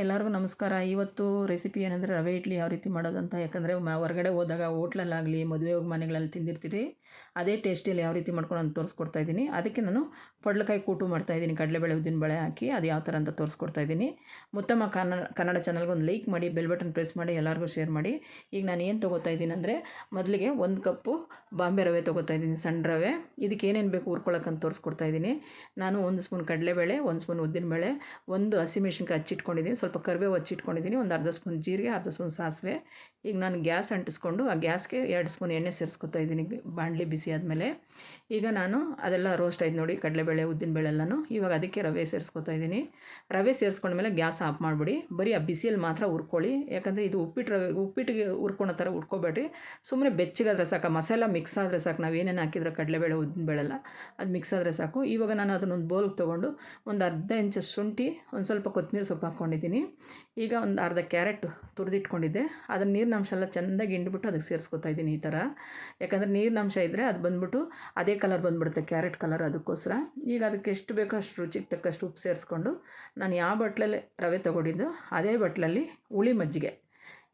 ಎಲ್ಲರಿಗೂ ನಮಸ್ಕಾರ. ಇವತ್ತು ರೆಸಿಪಿ ಏನಂದರೆ ರವೆ ಇಡ್ಲಿ ಯಾವ ರೀತಿ ಮಾಡೋದಂತ. ಯಾಕಂದರೆ ಹೊರಗಡೆ ಹೋದಾಗ ಹೋಟ್ಲಲ್ಲಾಗಲಿ, ಮದುವೆ ಹೋಗಿ ಮನೆಗಳಲ್ಲಿ ತಿಂದಿರ್ತೀರಿ, ಅದೇ ಟೇಸ್ಟಿಯಲ್ಲಿ ಯಾವ ರೀತಿ ಮಾಡ್ಕೊಂಡು ಅಂತ ತೋರಿಸ್ಕೊಡ್ತಾ ಇದ್ದೀನಿ. ಅದಕ್ಕೆ ನಾನು ಪಡ್ಲಕಾಯಿ ಕೂಟು ಮಾಡ್ತಾಯಿದ್ದೀನಿ ಕಡಲೆಬೇಳೆ ಉದ್ದಿನಬೇಳೆ ಹಾಕಿ ಅದು ಯಾವ ಥರ ಅಂತ ತೋರಿಸ್ಕೊಡ್ತಾ ಇದ್ದೀನಿ. ಮುತ್ತಮ್ಮ ಕನ್ನಡ ಕನ್ನಡ ಚಾನಲ್ಗೆ ಒಂದು ಲೈಕ್ ಮಾಡಿ ಬೆಲ್ ಬಟನ್ ಪ್ರೆಸ್ ಮಾಡಿ, ಎಲ್ಲರಿಗೂ ಶೇರ್ ಮಾಡಿ. ಈಗ ನಾನು ಏನು ತೊಗೋತಾ ಇದ್ದೀನಿ ಅಂದರೆ ಮೊದಲಿಗೆ ಒಂದು ಕಪ್ಪು ಬಾಂಬೆ ರವೆ ತೊಗೋತಾ ಇದ್ದೀನಿ, ಸಣ್ಣ ರವೆ. ಇದಕ್ಕೆ ಏನೇನು ಬೇಕು ಹುರ್ಕೊಳಕ್ಕಂತ ತೋರಿಸ್ಕೊಡ್ತಾ ಇದ್ದೀನಿ. ನಾನು ಒಂದು ಸ್ಪೂನ್ ಕಡಲೆಬೇಳೆ, ಒಂದು ಸ್ಪೂನ್ ಉದ್ದಿನಬೇಳೆ ಒಂದು ಹಸಿಮೆಣ್ಸಿನ್ಕಾಯಿ ಹಚ್ಚಿಟ್ಕೊಂಡಿದ್ದೀನಿ. ಸ್ವಲ್ಪ ಕರಿಬೇವು ಹಚ್ಚಿಟ್ಕೊಂಡಿದ್ದೀನಿ, ಒಂದು ಅರ್ಧ ಸ್ಪೂನ್ ಜೀರಿಗೆ, ಅರ್ಧ ಸ್ಪೂನ್ ಸಾಸಿವೆ. ಈಗ ನಾನು ಗ್ಯಾಸ್ ಅಂಟಿಸ್ಕೊಂಡು ಆ ಗ್ಯಾಸ್ಗೆ ಎರಡು ಸ್ಪೂನ್ ಎಣ್ಣೆ ಸೇರಿಸ್ಕೊತಾ ಇದ್ದೀನಿ ಬಾಣಲಿ ಬಿಸಿ ಆದಮೇಲೆ. ಈಗ ನಾನು ಅದೆಲ್ಲ ರೋಸ್ಟ್ ಆಯ್ತು ನೋಡಿ, ಕಡಲೆಬೇಳೆ ಉದ್ದಿನಬೇಳೆ ಎಲ್ಲನೂ. ಇವಾಗ ಅದಕ್ಕೆ ರವೆ ಸೇರಿಸ್ಕೊತಾ ಇದ್ದೀನಿ. ರವೆ ಸೇರಿಸ್ಕೊಂಡ ಮೇಲೆ ಗ್ಯಾಸ್ ಆಫ್ ಮಾಡಿಬಿಡಿ. ಬರೀ ಆ ಬಿಸಿಯಲ್ಲಿ ಮಾತ್ರ ಹುರ್ಕೊಳ್ಳಿ. ಯಾಕಂದರೆ ಇದು ಉಪ್ಪಿಟ್ಟು ರವೆ ಉಪ್ಪಿಟ್ಟಿಗೆ ಹುರ್ಕೊಳೋ ಥರ ಉಟ್ಕೋಬೇಡ್ರಿ ಸುಮ್ಮನೆ ಬೆಚ್ಚಗಾದ್ರೆ ಸಾಕು ಮಸಾಲ ಮಿಕ್ಸ್ ಆದರೆ ಸಾಕು. ನಾವು ಏನೇನು ಹಾಕಿದ್ರೆ ಕಡಲೆಬೇಳೆ ಉದ್ದಿನಬೇಳೆಲ್ಲ ಅದು ಮಿಕ್ಸ್ ಆದರೆ ಸಾಕು. ಇವಾಗ ನಾನು ಅದನ್ನೊಂದು ಬೌಲ್ಗೆ ತೊಗೊಂಡು ಒಂದು ಅರ್ಧ ಇಂಚು ಶುಂಠಿ, ಒಂದು ಸ್ವಲ್ಪ ಕೊತ್ತಂಬರಿ ಸೊಪ್ಪು ಹಾಕ್ಕೊಂಡಿದ್ದೀನಿ ಈಗ ಒಂದು ಅರ್ಧ ಕ್ಯಾರೆಟ್ ತುರಿದಿಟ್ಕೊಂಡಿದ್ದೆ. ಅದನ್ನು ನೀರಿನ ಅಂಶ ಎಲ್ಲ ಚೆಂದಾಗಿ ಹಿಂಡ್ಬಿಟ್ಟು ಅದಕ್ಕೆ ಸೇರಿಸ್ಕೊತಾ ಇದ್ದೀನಿ ಈ ಥರ. ಯಾಕಂದರೆ ನೀರಿನ ಅಂಶ ಇದ್ದರೆ ಅದು ಬಂದ್ಬಿಟ್ಟು ಅದೇ ಕಲರ್ ಬಂದುಬಿಡುತ್ತೆ, ಕ್ಯಾರೆಟ್ ಕಲರ್ ಅದಕ್ಕೋಸ್ಕರ. ಈಗ ಅದಕ್ಕೆ ಎಷ್ಟು ಬೇಕೋ ಅಷ್ಟು ರುಚಿಗೆ ತಕ್ಕಷ್ಟು ಉಪ್ಪು ಸೇರಿಸ್ಕೊಂಡು ನಾನು ಯಾವ ಬಟ್ಲಲ್ಲಿ ರವೆ ತೊಗೊಂಡಿದ್ದು ಅದೇ ಬಟ್ಲಲ್ಲಿ ಹುಳಿ ಮಜ್ಜಿಗೆ.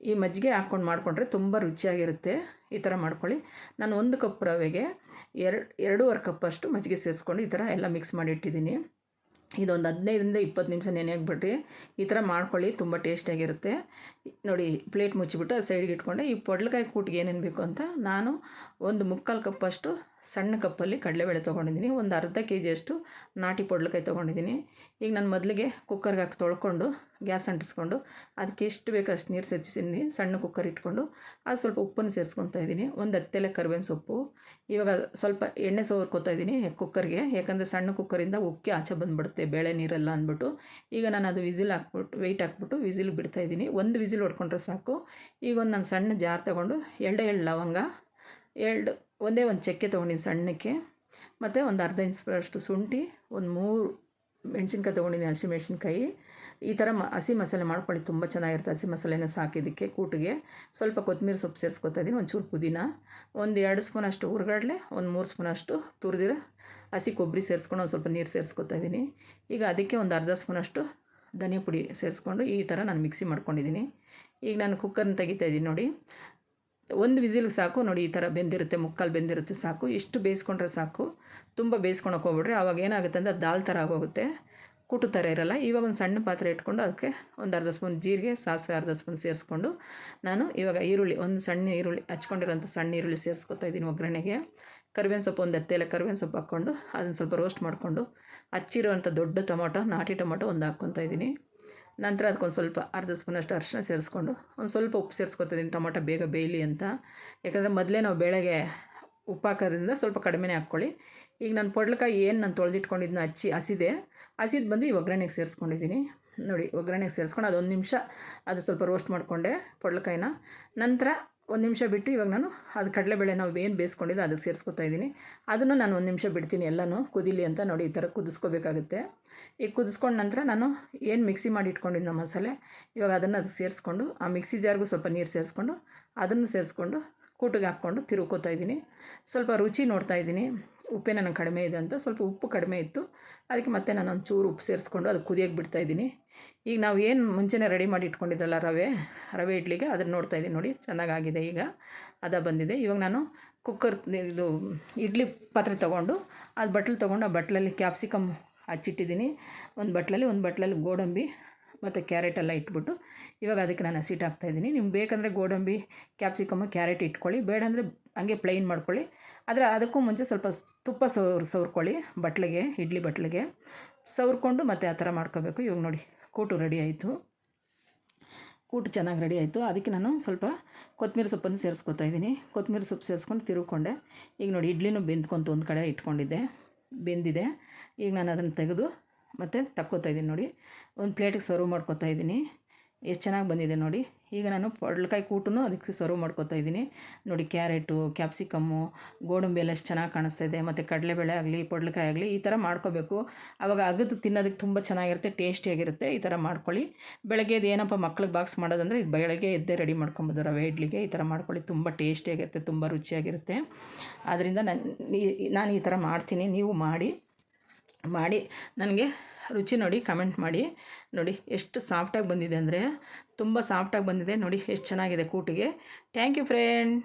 ಈ ಮಜ್ಜಿಗೆ ಹಾಕ್ಕೊಂಡು ಮಾಡಿಕೊಂಡ್ರೆ ತುಂಬ ರುಚಿಯಾಗಿರುತ್ತೆ. ಈ ಥರ ಮಾಡ್ಕೊಳ್ಳಿ. ನಾನು ಒಂದು ಕಪ್ ರವೆಗೆ ಎರಡು, ಎರಡೂವರೆ ಕಪ್ಪಷ್ಟು ಮಜ್ಜಿಗೆ ಸೇರಿಸ್ಕೊಂಡು ಈ ಥರ ಎಲ್ಲ ಮಿಕ್ಸ್ ಮಾಡಿ ಇಟ್ಟಿದ್ದೀನಿ. ಇದೊಂದು ಹದಿನೈದರಿಂದ ಇಪ್ಪತ್ತು ನಿಮಿಷ ನೆನೆಯಾಕ್ಬಿಟ್ರಿ ಈ ಥರ ಮಾಡ್ಕೊಳ್ಳಿ, ತುಂಬ ಟೇಸ್ಟಿಯಾಗಿರುತ್ತೆ ನೋಡಿ, ಪ್ಲೇಟ್ ಮುಚ್ಚಿಬಿಟ್ಟು ಆ ಸೈಡ್ಗೆ ಇಟ್ಕೊಂಡೆ. ಈ ಪೊಡ್ಲಕಾಯಿ ಕೂಟಿಗೆ ಏನೇನು ಬೇಕು ಅಂತ ನಾನು ಒಂದು ಮುಕ್ಕಾಲು ಕಪ್ಪಷ್ಟು ಸಣ್ಣ ಕಪ್ಪಲ್ಲಿ ಕಡಲೆಬೇಳೆ ತೊಗೊಂಡಿದ್ದೀನಿ. ಒಂದು ಅರ್ಧ ಕೆ ಜಿಯಷ್ಟು ನಾಟಿ ಪೊಡ್ಲಕಾಯಿ ತೊಗೊಂಡಿದ್ದೀನಿ. ಈಗ ನಾನು ಮೊದಲಿಗೆ ಕುಕ್ಕರ್ಗೆ ಹಾಕಿ ತೊಳ್ಕೊಂಡು ಗ್ಯಾಸ್ ಅಂಟಿಸ್ಕೊಂಡು ಅದಕ್ಕೆ ಎಷ್ಟು ಬೇಕು ಅಷ್ಟು ನೀರು ಸೇರಿಸಿದ್ದೀನಿ ಸಣ್ಣ ಕುಕ್ಕರ್ ಇಟ್ಕೊಂಡು ಅದು ಸ್ವಲ್ಪ ಉಪ್ಪನ್ನು ಸೇರಿಸ್ಕೊತಾ ಇದ್ದೀನಿ. ಒಂದು ಹತ್ತೆಲೆ ಕರ್ಬೇವಿನ ಸೊಪ್ಪು, ಇವಾಗ ಸ್ವಲ್ಪ ಎಣ್ಣೆ ಸವರ್ಕೊತಾ ಇದ್ದೀನಿ ಕುಕ್ಕರ್ಗೆ ಯಾಕಂದರೆ ಸಣ್ಣ ಕುಕ್ಕರಿಂದ ಉಕ್ಕಿ ಆಚೆ ಬಂದುಬಿಡುತ್ತೆ, ಬೇಳೆ ನೀರೆಲ್ಲ ಅಂದ್ಬಿಟ್ಟು. ಈಗ ನಾನು ಅದು ವಿಸಿಲ್ ಹಾಕ್ಬಿಟ್ಟು ವೆಯ್ಟ್ ಹಾಕ್ಬಿಟ್ಟು ವಿಸಿಲ್ ಬಿಡ್ತಾಯಿದ್ದೀನಿ ಒಂದು ವಿಸಿಲ್ ಹೊಡ್ಕೊಂಡ್ರೆ ಸಾಕು. ಈಗ ಒಂದು ನಾನು ಸಣ್ಣ ಜಾರ್ ತಗೊಂಡು ಎರಡು ಎರಡು ಲವಂಗ, ಎರಡು, ಒಂದೇ ಒಂದು ಚಕ್ಕೆ ತೊಗೊಂಡಿನಿ ಸಣ್ಣಕ್ಕೆ. ಮತ್ತು ಒಂದು ಅರ್ಧ ಇಂಚಷ್ಟು ಶುಂಠಿ, ಒಂದು ಮೂರು ಮೆಣಸಿನ್ಕಾಯಿ ತೊಗೊಂಡಿದ್ದೀನಿ ಹಸಿ ಮೆಣಸಿನ್ಕಾಯಿ. ಈ ಥರ ಮ, ಹಸಿ ಮಸಾಲೆ ಮಾಡ್ಕೊಳ್ಳಿ. ತುಂಬ ಚೆನ್ನಾಗಿರುತ್ತೆ ಹಸಿ ಮಸಾಲೆನ ಸಾಕಿದ್ದಕ್ಕೆ ಕೂಟಿಗೆ. ಸ್ವಲ್ಪ ಕೊತ್ತಂಬರಿ ಸೊಪ್ಪು ಸೇರಿಸ್ಕೊತಾ ಇದ್ದೀನಿ ಒಂಚೂರು ಪುದೀನ. ಒಂದು ಎರಡು ಸ್ಪೂನ್ ಅಷ್ಟು ಹುರ್ಗಡ್ಲೆ, ಒಂದು ಮೂರು ಸ್ಪೂನ್ ಅಷ್ಟು ತುರಿದಿರ ಹಸಿ ಕೊಬ್ಬರಿ ಸೇರಿಸ್ಕೊಂಡು ಒಂದು ಸ್ವಲ್ಪ ನೀರು ಸೇರಿಸ್ಕೊತಾ ಇದ್ದೀನಿ ಈಗ ಅದಕ್ಕೆ ಒಂದು ಅರ್ಧ ಸ್ಪೂನಷ್ಟು ಧನಿಯಾ ಪುಡಿ ಸೇರಿಸ್ಕೊಂಡು ಈ ಥರ ನಾನು ಮಿಕ್ಸಿ ಮಾಡ್ಕೊಂಡಿದ್ದೀನಿ ಈಗ ನಾನು ಕುಕ್ಕರ್ನ ತೆಗಿತಾ ಇದ್ದೀನಿ ನೋಡಿ. ಒಂದು ವಿಸಿಲ್ಗೆ ಸಾಕು, ನೋಡಿ ಈ ಥರ ಬೆಂದಿರುತ್ತೆ, ಮುಕ್ಕಾಲು ಬೆಂದಿರುತ್ತೆ ಸಾಕು. ಇಷ್ಟು ಬೇಯಿಸ್ಕೊಂಡ್ರೆ ಸಾಕು. ತುಂಬ ಬೇಯಿಸ್ಕೊಳಕ್ಕೆ ಹೋಗ್ಬಿಡ್ರಿ. ಆವಾಗ ಏನಾಗುತ್ತೆ ಅಂದರೆ ದಾಲ್ ಥರ ಆಗೋಗುತ್ತೆ. ಕೂಟು ಥರ ಇರಲ್ಲ, ಇವಾಗ ಒಂದು ಸಣ್ಣ ಪಾತ್ರೆ ಇಟ್ಕೊಂಡು ಅದಕ್ಕೆ ಒಂದು ಅರ್ಧ ಸ್ಪೂನ್ ಜೀರಿಗೆ, ಸಾಸಿವೆ ಅರ್ಧ ಸ್ಪೂನ್ ಸೇರಿಸ್ಕೊಂಡು ನಾನು ಇವಾಗ ಈರುಳ್ಳಿ, ಒಂದು ಸಣ್ಣ ಈರುಳ್ಳಿ, ಹಚ್ಕೊಂಡಿರೋಂಥ ಸಣ್ಣ ಈರುಳ್ಳಿ ಸೇರಿಸ್ಕೊತಾ ಇದ್ದೀನಿ ಒಗ್ಗರಣೆಗೆ. ಕರಿಬೇವಿನ ಸೊಪ್ಪು ಒಂದು ಹತ್ತೆಲೆ ಕರಿಬೇವಿನ ಸೊಪ್ಪು ಹಾಕ್ಕೊಂಡು ಅದನ್ನು ಸ್ವಲ್ಪ ರೋಸ್ಟ್ ಮಾಡಿಕೊಂಡು ಹಚ್ಚಿರೋವಂಥ ದೊಡ್ಡ ಟೊಮೊಟೊ, ನಾಟಿ ಟೊಮೊಟೊ ಒಂದು ಹಾಕ್ಕೊತಾ ಇದ್ದೀನಿ. ನಂತರ ಅದಕ್ಕೊಂದು ಸ್ವಲ್ಪ ಅರ್ಧ ಸ್ಪೂನಷ್ಟು ಅರಿಶಿನ ಸೇರಿಸ್ಕೊಂಡು ಒಂದು ಸ್ವಲ್ಪ ಉಪ್ಪು ಸೇರಿಸ್ಕೊತಿದ್ದೀನಿ ಟೊಮೊಟೊ ಬೇಗ ಬೇಯಲಿ ಅಂತ. ಯಾಕಂದರೆ ಮೊದಲೇ ನಾವು ಬೇಳೆಗೆ ಉಪ್ಪು ಹಾಕೋದ್ರಿಂದ ಸ್ವಲ್ಪ ಕಡಿಮೆನೇ ಹಾಕ್ಕೊಳ್ಳಿ. ಈಗ ನಾನು ಪೊಡ್ಲಕಾಯಿ ಏನು ನಾನು ತೊಳೆದಿಟ್ಕೊಂಡಿದ್ದನ್ನ ಹಚ್ಚಿ ಹಸಿದೆ ಹಸಿದು ಬಂದು ಈ ಒಗ್ಗರಣೆಗೆ ಸೇರಿಸ್ಕೊಂಡಿದ್ದೀನಿ. ನೋಡಿ, ಒಗ್ಗರಣೆಗೆ ಸೇರಿಸ್ಕೊಂಡು ಅದೊಂದು ನಿಮಿಷ ಅದು ಸ್ವಲ್ಪ ರೋಸ್ಟ್ ಮಾಡಿಕೊಂಡೆ ಪೊಡ್ಲಕಾಯಿನ. ನಂತರ ಒಂದು ನಿಮಿಷ ಬಿಟ್ಟು ಇವಾಗ ನಾನು ಅದು ಕಡಲೆಬೇಳೆ ನಾವು ಏನು ಬೇಯಿಸ್ಕೊಂಡಿದ್ದು ಅದಕ್ಕೆ ಸೇರಿಸ್ಕೊತಾ ಇದ್ದೀನಿ. ಅದನ್ನು ನಾನು ಒಂದು ನಿಮಿಷ ಬಿಡ್ತೀನಿ ಎಲ್ಲನೂ, ಕುದಿಲಿ ಅಂತ ನೋಡಿ ಈ ಥರ ಕುದಿಸ್ಕೋಬೇಕಾಗುತ್ತೆ. ಈಗ ಕುದಿಸ್ಕೊಂಡ ನಂತರ ನಾನು ಏನು ಮಿಕ್ಸಿ ಮಾಡಿ ಇಟ್ಕೊಂಡಿದ್ದು ಮಸಾಲೆ, ಇವಾಗ ಅದನ್ನು ಅದಕ್ಕೆ ಸೇರಿಸ್ಕೊಂಡು, ಆ ಮಿಕ್ಸಿ ಜಾರ್ಗೂ ಸ್ವಲ್ಪ ನೀರು ಸೇರಿಸ್ಕೊಂಡು ಅದನ್ನು ಸೇರಿಸ್ಕೊಂಡು, ಕೂಟಿಗೆ ಹಾಕ್ಕೊಂಡು ತಿರುಗ್ಕೋತಾ ಇದ್ದೀನಿ. ಸ್ವಲ್ಪ ರುಚಿ ನೋಡ್ತಾ ಇದ್ದೀನಿ. ಉಪ್ಪೇ ನನಗೆ ಕಡಿಮೆ ಇದೆ ಅಂತ ಸ್ವಲ್ಪ ಉಪ್ಪು ಕಡಿಮೆ ಇತ್ತು. ಅದಕ್ಕೆ ಮತ್ತೆ ನಾನು ಒಂಚೂರು ಚೂರು ಉಪ್ಪು ಸೇರಿಸ್ಕೊಂಡು ಅದು ಬಿಡ್ತಾ ಬಿಡ್ತಾಯಿದ್ದೀನಿ ಈಗ ನಾವು ಏನು ಮುಂಚೆನೇ ರೆಡಿ ಮಾಡಿ ಇಟ್ಕೊಂಡಿದ್ರಲ್ಲ ರವೆ ರವೆ ಇಡ್ಲಿಗೆ ಅದನ್ನು ನೋಡ್ತಾ ಇದ್ದೀನಿ ನೋಡಿ, ಚೆನ್ನಾಗಾಗಿದೆ ಈಗ. ಅದ ಬಂದಿದೆ. ಇವಾಗ ನಾನು ಕುಕ್ಕರ್ ಇದು ಇಡ್ಲಿ ಪಾತ್ರೆ ತೊಗೊಂಡು, ಅದು ಬಟ್ಲು ತೊಗೊಂಡು ಆ ಬಟ್ಲಲ್ಲಿ ಕ್ಯಾಪ್ಸಿಕಮ್ ಹಚ್ಚಿಟ್ಟಿದ್ದೀನಿ. ಒಂದು ಬಟ್ಲಲ್ಲಿ ಒಂದು ಬಟ್ಲಲ್ಲಿ ಗೋಡಂಬಿ ಮತ್ತು ಕ್ಯಾರೆಟ್ ಎಲ್ಲ ಇಟ್ಬಿಟ್ಟು ಇವಾಗ ಅದಕ್ಕೆ ನಾನು ಹಸಿಟ್ಟು ಹಾಕ್ತಾಯಿದ್ದೀನಿ ನಿಮ್ಗೆ ಬೇಕಂದರೆ ಗೋಡಂಬಿ ಕ್ಯಾಪ್ಸಿಕಮ್ಮು ಕ್ಯಾರೆಟ್ ಇಟ್ಕೊಳ್ಳಿ. ಬೇಡ ಅಂದರೆ ಹಂಗೆ ಪ್ಲೈನ್ ಮಾಡ್ಕೊಳ್ಳಿ. ಆದರೆ ಅದಕ್ಕೂ ಮುಂಚೆ ಸ್ವಲ್ಪ ತುಪ್ಪ ಸವ್ರು ಸವ್ರ್ಕೊಳ್ಳಿ, ಬಟ್ಲಿಗೆ, ಇಡ್ಲಿ ಬಟ್ಲಿಗೆ. ಸವ್ರ್ಕೊಂಡು ಮತ್ತೆ ಆ ಥರ ಮಾಡ್ಕೋಬೇಕು. ಇವಾಗ ನೋಡಿ, ಕೂಟು ರೆಡಿ ಆಯಿತು. ಕೂಟು ಚೆನ್ನಾಗಿ ರೆಡಿ ಆಯಿತು. ಅದಕ್ಕೆ ನಾನು ಸ್ವಲ್ಪ ಕೊತ್ತಂಬರಿ ಸೊಪ್ಪನ್ನು ಸೇರಿಸ್ಕೊತಾ ಇದ್ದೀನಿ. ಕೊತ್ತಂಬರಿ ಸೊಪ್ಪು ಸೇರಿಸ್ಕೊಂಡು ತಿರುಕೊಂಡೆ ಈಗ ನೋಡಿ, ಇಡ್ಲಿನೂ ಬೆಂದ್ಕೊಂತ ಒಂದು ಕಡೆ ಇಟ್ಕೊಂಡಿದ್ದೆ. ಬೆಂದಿದೆ. ಈಗ ನಾನು ಅದನ್ನು ತೆಗೆದು ಮತ್ತು ತಕ್ಕೋತಾ ಇದ್ದೀನಿ ನೋಡಿ. ಒಂದು ಪ್ಲೇಟಿಗೆ ಸರ್ವ್ ಮಾಡ್ಕೊತಾ ಇದ್ದೀನಿ. ಎಷ್ಟು ಚೆನ್ನಾಗಿ ಬಂದಿದೆ ನೋಡಿ. ಈಗ ನಾನು ಪಡ್ಲಕಾಯಿ ಕೂಟು ಅದಕ್ಕೆ ಸರ್ವ್ ಮಾಡ್ಕೊತಾ ಇದ್ದೀನಿ. ನೋಡಿ, ಕ್ಯಾರೆಟು, ಕ್ಯಾಪ್ಸಿಕಮ್ಮು, ಗೋಡಂಬಿ ಎಲ್ಲ ಎಷ್ಟು ಚೆನ್ನಾಗಿ ಕಾಣಿಸ್ತಾ ಇದೆ. ಮತ್ತು ಕಡಲೆಬೇಳೆ ಆಗಲಿ, ಪಡ್ಲಕಾಯಿ ಆಗಲಿ ಈ ಥರ ಮಾಡ್ಕೋಬೇಕು. ಆವಾಗ ಅಗದು ತಿನ್ನೋದಕ್ಕೆ ತುಂಬ ಚೆನ್ನಾಗಿರುತ್ತೆ, ಟೇಸ್ಟಿಯಾಗಿರುತ್ತೆ. ಈ ಥರ ಮಾಡ್ಕೊಳ್ಳಿ. ಬೆಳಗ್ಗೆ ಇದು ಏನಪ್ಪ ಮಕ್ಳಿಗೆ ಬಾಕ್ಸ್ ಮಾಡೋದಂದರೆ ಇದು ಬೆಳಗ್ಗೆ ಎದ್ದೇ ರೆಡಿ ಮಾಡ್ಕೊಬೋದು ರವೆ ಇಡ್ಲಿಗೆ. ಈ ಥರ ಮಾಡ್ಕೊಳ್ಳಿ. ತುಂಬ ಟೇಸ್ಟಿಯಾಗಿರುತ್ತೆ, ತುಂಬ ರುಚಿಯಾಗಿರುತ್ತೆ. ಆದ್ದರಿಂದ ನಾನು ನಾನು ಈ ಥರ ಮಾಡ್ತೀನಿ. ನೀವು ಮಾಡಿ. ಮಾಡಿ ನನಗೆ ರುಚಿ ನೋಡಿ ಕಮೆಂಟ್ ಮಾಡಿ. ನೋಡಿ ಎಷ್ಟು ಸಾಫ್ಟಾಗಿ ಬಂದಿದೆ ಅಂದರೆ ತುಂಬ ಸಾಫ್ಟಾಗಿ ಬಂದಿದೆ. ನೋಡಿ ಎಷ್ಟು ಚೆನ್ನಾಗಿದೆ ಕೂಟಿಗೆ. Thank you friend